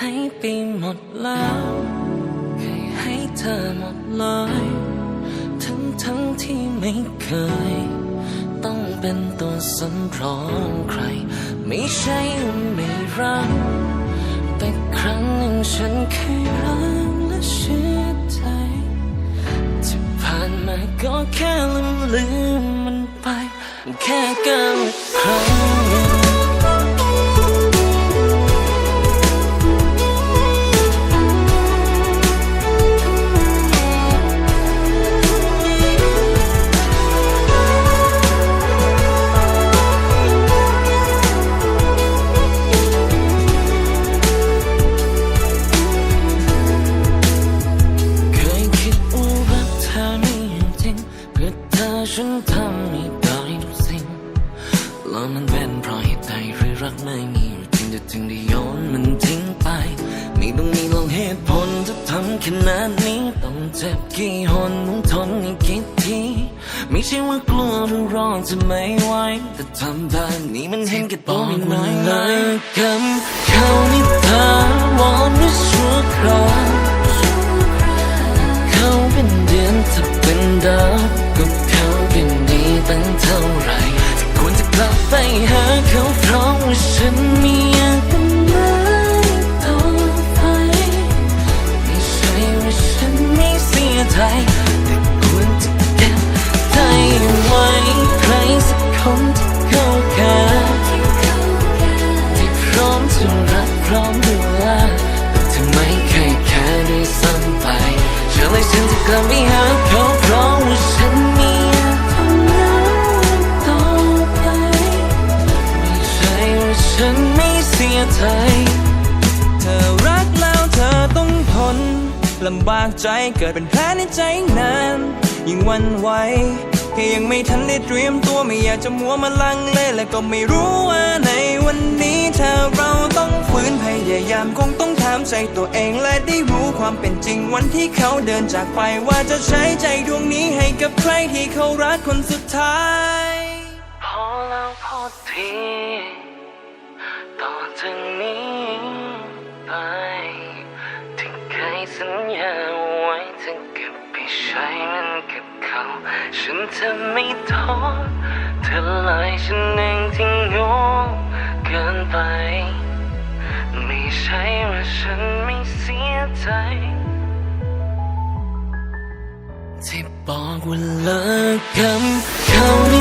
ให้ไปหมดแล้วใครให้เธอหมดเลยทั้งทั้งที่ไม่เคย ต้องเป็นตัวสำรองใคร ไม่ใช่ไม่รักแต่ครั้งหนึ่งฉันเคยรักและเชื่อใจที่ผ่านมาก็แค่ลืมลืมมันไป แค่กับใคร มันเป็นเพราะเหตุใดหรือรักไม่มีอยู่จริงจะถึงได้โยนมันทิ้งไป ไม่ต้องมีลองเหตุผลจะทำขนาดนี้ ต้องเจ็บกี่หนต้องทนอีกกี่ทีไม่ใช่ว่ากลัวหรือรอจะไม่ไหวแต่ทำแบบนี้มันเห็นแก่ตัวไม่น้อยเลยคำเขานิทาวอนไม่ชั่วคราว กลับไปหาเขาเพราะว่าฉันมีคนนั้นต่อไปไม่ใช่ว่าฉันไม่เสียใจเธอรักแล้วเธอต้องทนลำบากใจเกิดเป็นแผลในใจนานยิ่งวันไหวแค่ยังไม่ทันได้เตรียมตัวไม่อยากจะมัวมาลังเลและก็ไม่รู้ว่าในวันนี้ถ้าเราต้องฝืนพยายามคง ใจตัวเองและได้รู้ความเป็นจริงวันที่เขาเดินจากไปว่าจะใช้ใจดวงนี้ให้กับใครที่เขารักคนสุดท้าย พอแล้วพอทีต่อจากนี้ไปที่เคยสัญญาไว้จะเก็บไปใช้มันกับเขา ฉันจะไม่ท้อเธอเลยฉันเองที่โง่เกินไป ใช่ว่าฉันไม่เสียใจที่บอกว่าเลิกคำคำ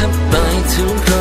tonight to run.